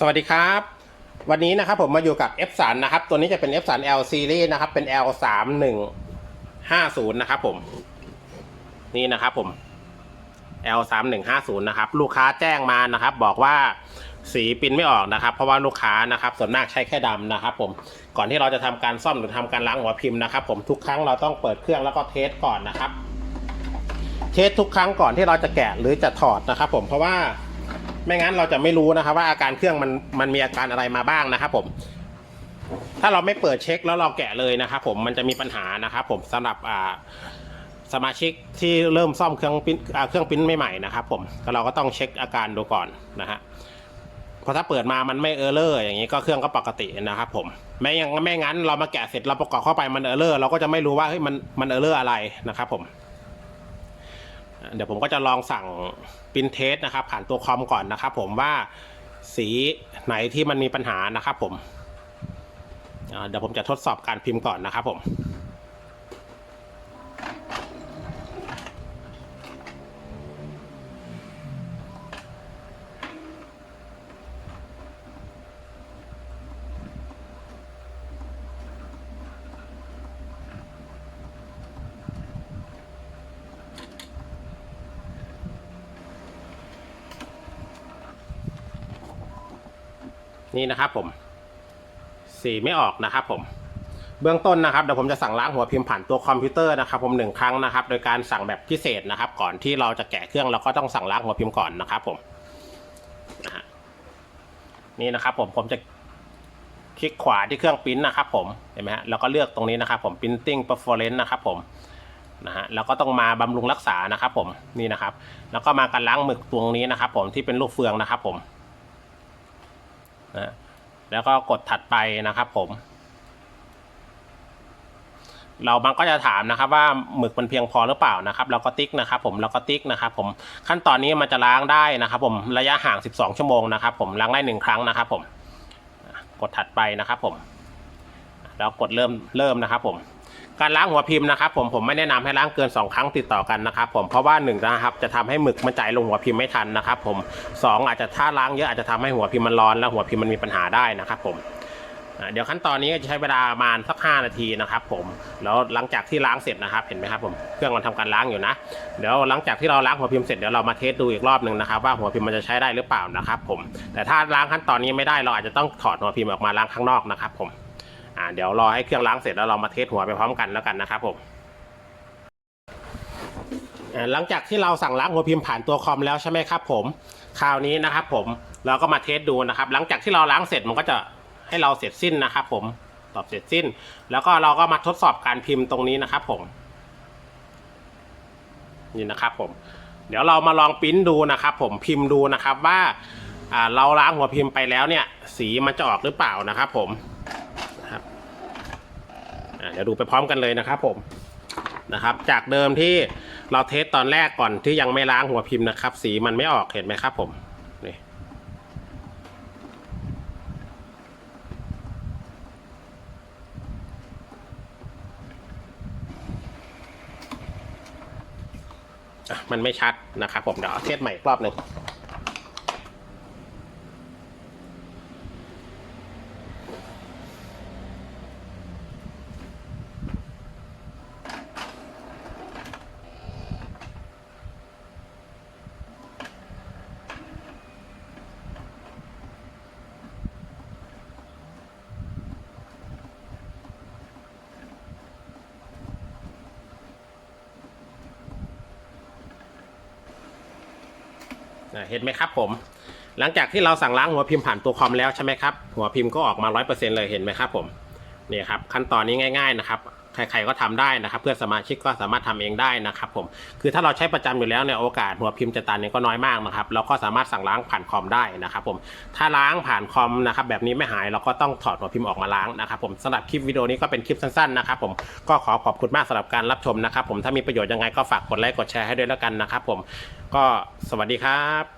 สวัสดีครับ วันนี้นะครับผมมาอยู่กับ F 3 นะครับ ตัวนี้จะเป็น F 3 L series นะครับ เป็น L 3 1 5 0นะครับผม นี่นะครับผม L 3 1 5 0นะครับ ลูกค้าแจ้งมานะครับ บอกว่าสีปิ้นไม่ออกนะครับ เพราะว่าลูกค้านะครับ ส่วนมากใช้แค่ดำนะครับ ผม ก่อนที่เราจะทำการซ่อมหรือทำการล้างหัวพิมพ์นะครับ ผมทุกครั้งเราต้องเปิดเครื่องแล้วก็เทสก่อนนะครับ เทสทุกครั้งก่อนที่เราจะแกะหรือจะถอดนะครับ ผมเพราะว่า ไม่งั้นเราจะไม่รู้นะครับ ว่าอาการเครื่องมันมันมีอาการอะไรมาบ้างนะครับผม ถ้าเราไม่เปิดเช็คแล้วเราแกะเลยนะครับผมมันจะมีปัญหานะครับผมสำหรับอ่าสมาชิกที่เริ่มซ่อมเครื่องปิ้นเครื่องปิ้นใหม่ๆนะครับผมเราก็ต้องเช็คอาการดูก่อนนะฮะเพราะถ้าเปิดมามันไม่เออร์เลอร์อย่างนี้ก็เครื่องก็ปกตินะครับผมไม่ย่างไม่งั้นเรามาแกะเสร็จเราประกอบเข้าไปมันเออร์เลอร์เราก็จะไม่รู้ว่าเฮ้ยมันมันเออร์เลอร์อะไรนะครับผม เดี๋ยวผมก็จะลองสั่งปรินเทสนะครับ ผ่านตัวคอมก่อนนะครับ ผมว่าสีไหนที่มันมีปัญหานะครับ ผมเดี๋ยวผมจะทดสอบการพิมพ์ก่อนนะครับผม นี่นะครับผม สีไม่ออกนะครับผม เบื้องต้นนะครับเดี๋ยวผมจะสั่งล้างหัวพิมพ์ผ่านตัวคอมพิวเตอร์นะครับ ผมหนึ่งครั้งนะครับ โดยการสั่งแบบพิเศษนะครับ ก่อนที่เราจะแกะเครื่องเราก็ต้องสั่งล้างหัวพิมพ์ก่อนนะครับ ผมนี่นะครับ ผมผมจะคลิกขวาที่เครื่องปริ้นนะครับผมเห็นไหมฮะแล้วก็เลือกตรงนี้นะครับ ผม printing performance นะครับ ผมนะฮะแล้วก็ต้องมาบำรุงรักษานะครับ ผมนี่นะครับ แล้วก็มาการล้างหมึกตรงนี้นะครับ ผมที่เป็นลูกเฟืองนะครับ ผม นะแล้วก็กดถัดไปนะครับผม เรามันก็จะถามนะครับว่าหมึกมันเพียงพอหรือเปล่านะครับเราก็ติ๊กนะครับ ผมเราก็ติ๊กนะครับ ผมขั้นตอนนี้มันจะล้างได้นะครับ ผมระยะห่าง 12 ชั่วโมงนะครับ ผมล้างได้หนึ่งครั้งนะครับ ผมกดถัดไปนะครับ ผม แล้วกดเริ่มเริ่มนะครับ ผม การล้างหัวพิมพ์นะครับผมผมไม่แนะนำให้ล้างเกิน 2 ครั้งติดต่อกันนะครับผมเพราะว่าหนึ่งนะครับจะทำให้หมึกมันจ่ายลงหัวพิมพ์ไม่ทันนะครับผมสองอาจจะถ้าล้างเยอะอาจจะทำให้หัวพิมพ์มันร้อนแล้วหัวพิมพ์มันมีปัญหาได้นะครับผมเดี๋ยวขั้นตอนนี้จะใช้เวลาประมาณสัก 5 นาทีนะครับผมแล้วหลังจากที่ล้างเสร็จนะครับเห็นไหมครับผมเครื่องมันทำการล้างอยู่นะ เดี๋ยวหลังจากที่เราล้างหัวพิมพ์เสร็จเดี๋ยวเรามาเทสดูอีกรอบหนึ่งนะครับว่าหัวพิมพ์มันจะใช้ได้หรือเปล่านะครับผมแต่ถ้าล้างขั้นตอนนี้ไม่ได้เราอาจจะต้องถอดหัวพิมพ์ออกมาล้างข้างนอกนะครับผม อ่าเดี๋ยวรอให้เครื่องล้างเสร็จแล้วเรามาเทสหัวไปพร้อมกันแล้วกันนะครับผมหลังจากที่เราสั่งล้างหัวพิมพ์ผ่านตัวคอมแล้วใช่ไหมครับผมคราวนี้นะครับผมเราก็มาเทสดูนะครับ หลังจากที่เราล้างเสร็จมันก็จะให้เราเสร็จสิ้นนะครับผมตอบเสร็จสิ้น แล้วก็เราก็มาทดสอบการพิมพ์ตรงนี้นะครับผมนี่นะครับผมเดี๋ยวเรามาลองปริ้นดูนะครับ ผมพิมพ์ดูนะครับว่าเราล้างหัวพิมพ์ไปแล้วเนี่ย สีมันจะออกหรือเปล่านะครับผม เดี๋ยวดูไปพร้อมกันเลยนะครับผมนะครับ จากเดิมที่เราเทสตอนแรกก่อนที่ยังไม่ล้างหัวพิมพ์นะครับ สีมันไม่ออกเห็นไหมครับผมนี่มันไม่ชัดนะครับผมเดี๋ยวเอาเทสใหม่อีกรอบหนึ่ง เห็นไหมครับผม หลังจากที่เราสั่งล้างหัวพิมพ์ผ่านตัวคอมแล้วใช่ไหมครับ หัวพิมพ์ก็ออกมา 100%เลยเห็นไหมครับผมนี่ครับขั้นตอนนี้ง่าย ๆนะครับ ใครๆก็ทำได้นะครับ เพื่อนสมาชิกก็สามารถทำเองได้นะครับผมคือถ้าเราใช้ประจำอยู่แล้วเนี่ยโอกาสหัวพิมพ์จะตันเนี่ยก็น้อยมากนะครับเราก็สามารถสั่งล้างผ่านคอมได้นะครับผมถ้าล้างผ่านคอมนะครับแบบนี้ไม่หายเราก็ต้องถอดหัวพิมพ์ออกมาล้างนะครับผมสำหรับคลิปวิดีโอนี้ก็เป็นคลิปสั้นๆนะครับผมก็ขอขอบคุณมากสำหรับการรับชมนะครับผมถ้ามีประโยชน์ยังไงก็ฝากกดไลค์กดแชร์ให้ด้วยแล้วกันนะครับผมก็สวัสดีครับ